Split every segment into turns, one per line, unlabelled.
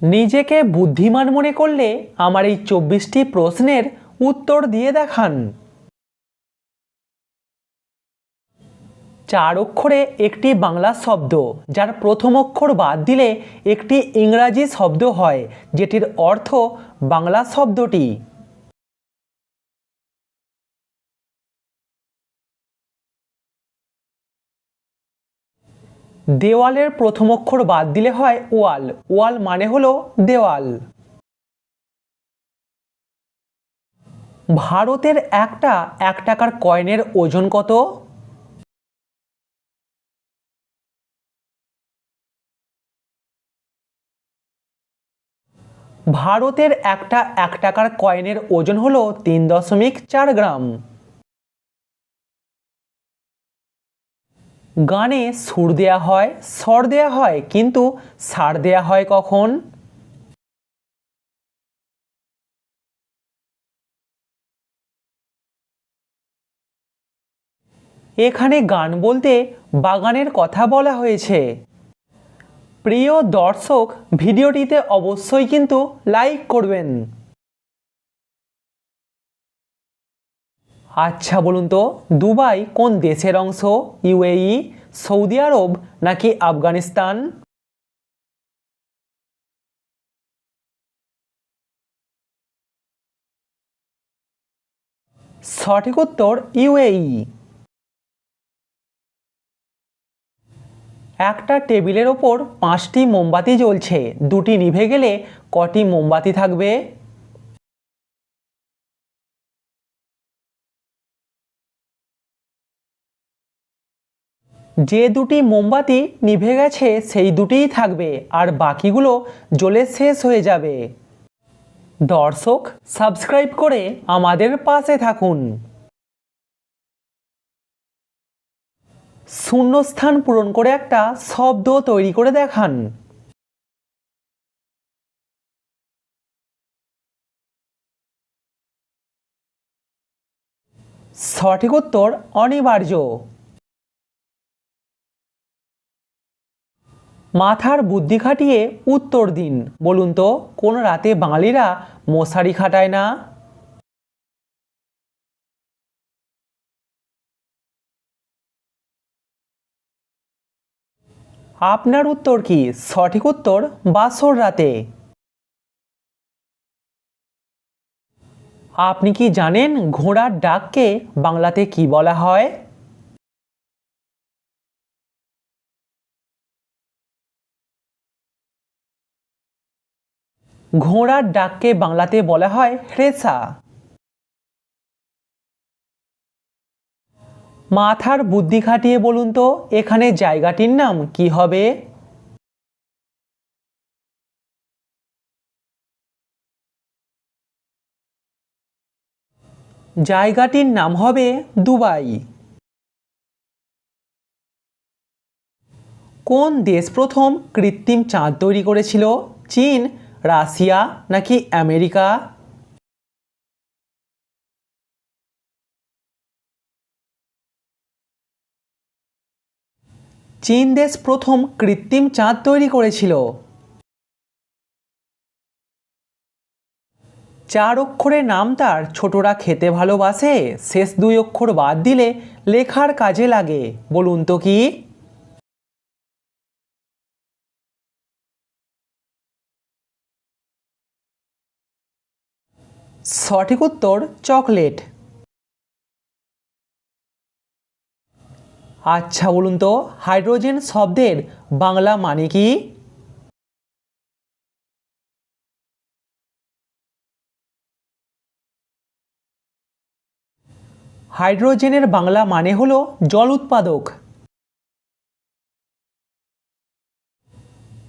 নিজেকে বুদ্ধিমান মনে করলে আমার এই চব্বিশটি প্রশ্নের উত্তর দিয়ে দেখান। চার অক্ষরে একটি বাংলা শব্দ, যার প্রথম অক্ষর বাদ দিলে একটি ইংরাজি শব্দ হয়, যেটির অর্থ বাংলা শব্দটি। দেওয়ালের প্রথম অক্ষর বাদ দিলে হয় ওয়াল। ওয়াল মানে হলো দেওয়াল। ভারতের একটা এক টাকার কয়েনের ওজন কত? ভারতের একটা এক টাকার কয়েনের ওজন হলো তিন দশমিক চার গ্রাম। গানে সুর দেয়া হয়, স্বর দেয়া হয়, কিন্তু সার দেয়া হয় কখন? এখানে গান বলতে বাগানের কথা বলা হয়েছে। প্রিয় দর্শক, ভিডিওটিতে অবশ্যই কিন্তু লাইক করবেন। আচ্ছা বলুন তো, দুবাই কোন দেশের অংশ? ইউএই, সৌদি আরব নাকি আফগানিস্তান? সঠিক উত্তর ইউএই। একটা টেবিলের ওপর পাঁচটি মোমবাতি জ্বলছে। দুটি নিভে গেলে কটি মোমবাতি থাকবে? যে দুটি মোমবাতি নিভে গেছে, সেই দুটিই থাকবে, আর বাকিগুলো জ্বলে শেষ হয়ে যাবে। দর্শক, সাবস্ক্রাইব করে আমাদের পাশে থাকুন। শূন্যস্থান পূরণ করে একটা শব্দ তৈরি করে দেখান। সঠিক উত্তর অনিবার্য। মাথার বুদ্ধি খাটিয়ে উত্তর দিন। বলুন তো, কোন রাতে বাঙালিরা মশারি খাটায় না? আপনার উত্তর কি? সঠিক উত্তর বাসর রাতে। আপনি কি জানেন ঘোড়ার ডাককে বাংলাতে কি বলা হয়? ঘোড়ার ডাককে বাংলাতে বলা হয় হ্রেসা মাথার বুদ্ধি খাটিয়ে বলুন তো, এখানে জায়গাটির নাম কি হবে? জায়গাটির নাম হবে দুবাই। কোন দেশ প্রথম কৃত্রিম চাঁদ তৈরি করেছিল? চীন রাশিয়া নাকি আমেরিকা? চীন দেশ প্রথম কৃত্রিম চাঁদ তৈরি করেছিল। চার অক্ষরের নাম তার, ছোটরা খেতে ভালোবাসে, শেষ দুই অক্ষর বাদ দিলে লেখার কাজে লাগে, বলুন তো কি? সঠিক উত্তর চকলেট। আচ্ছা বলুন তো, হাইড্রোজেন শব্দের বাংলা মানে কি? হাইড্রোজেনের বাংলা মানে হলো জল উৎপাদক।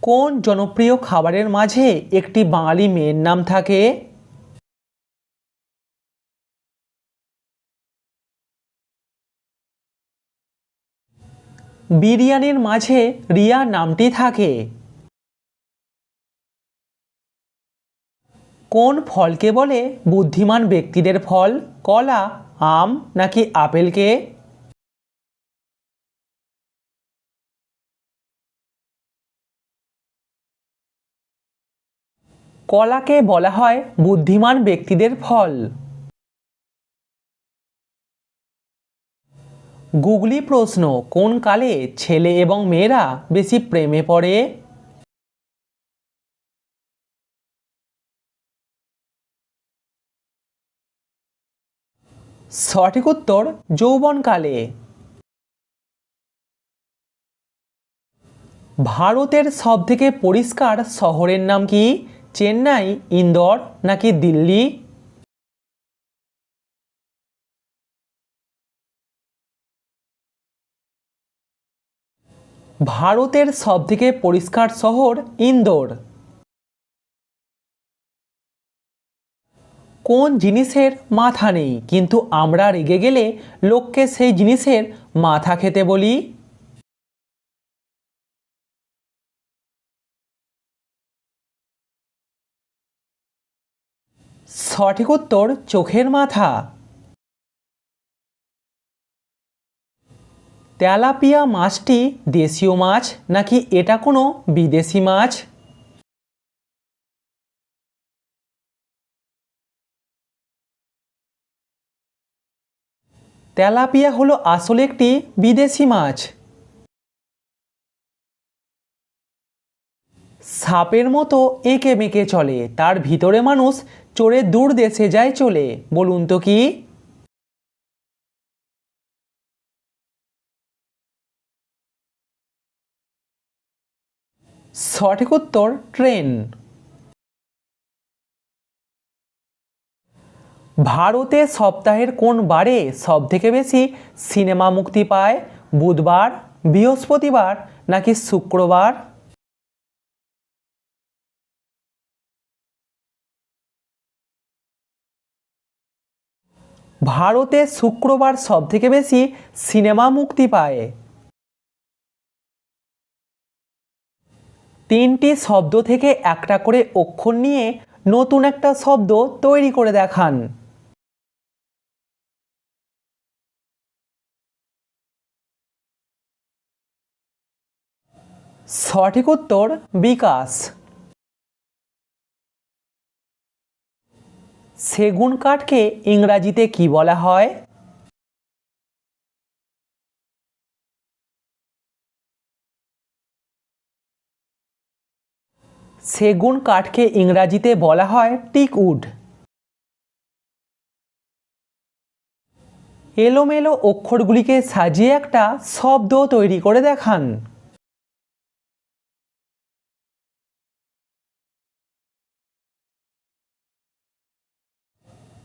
কোন জনপ্রিয় খাবারের মাঝে একটি বাঙালি মেয়ের নাম থাকে? বিরিয়ানির মাঝে রিয়া নামটি থাকে। কোন ফলকে বলে বুদ্ধিমান ব্যক্তিদের ফল? কলা, আম নাকি আপেলকে? কলাকে বলা হয় বুদ্ধিমান ব্যক্তিদের ফল। গুগলি প্রশ্ন, কোন কালে ছেলে এবং মেয়েরা বেশি প্রেমে পড়ে? সঠিক উত্তর যৌবনকালে ভারতের সবথেকে পরিষ্কার শহরের নাম কি? চেন্নাই, ইন্দোর নাকি দিল্লি? ভারতের সবথেকে পরিষ্কার শহর ইন্দোর। কোন জিনিসের মাথা নেই, কিন্তু আমরা রেগে গেলে লোককে সেই জিনিসের মাথা খেতে বলি? সঠিক উত্তর, চোখের মাথা। তেলাপিয়া মাছটি দেশীয় মাছ নাকি এটা কোনো বিদেশি মাছ? তেলাপিয়া হলো আসলে একটি বিদেশি মাছ। সাপের মতো এঁকে বেঁকে চলে, তার ভিতরে মানুষ চোরে দূর দেশে যায় চলে, বলুন তো কি? সঠিক উত্তর ট্রেন। ভারতে সপ্তাহের কোন বারে সবথেকে বেশি সিনেমা মুক্তি পায়? বুধবার, বৃহস্পতিবার নাকি শুক্রবার? ভারতে শুক্রবার সবথেকে বেশি সিনেমা মুক্তি পায়? তিনটি শব্দ থেকে একটা করে অক্ষর নিয়ে নতুন একটা শব্দ তৈরি করে দেখান। সঠিক উত্তর, বিকাশ। সেগুন কাঠকে ইংরাজিতে কি বলা হয়? সেগুন কাঠকে ইংরাজিতে বলা হয় টিকউড এলোমেলো অক্ষরগুলিকে সাজিয়ে একটা শব্দ তৈরি করে দেখান।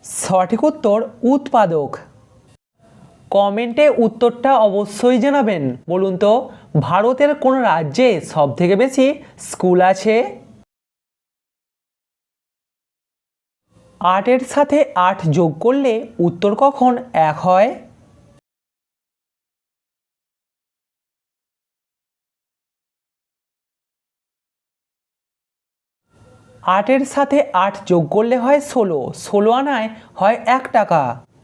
সঠিক উত্তর উৎপাদক। কমেন্টে উত্তরটা অবশ্যই জানাবেন। বলুন তো, ভারতের কোন রাজ্যে সব থেকে বেশি স্কুল আছে? আটের সাথে আট যোগ করলে উত্তর কখন এক হয়? আটের সাথে আট যোগ করলে হয় ষোলো। ষোলো আনায় হয় এক টাকা।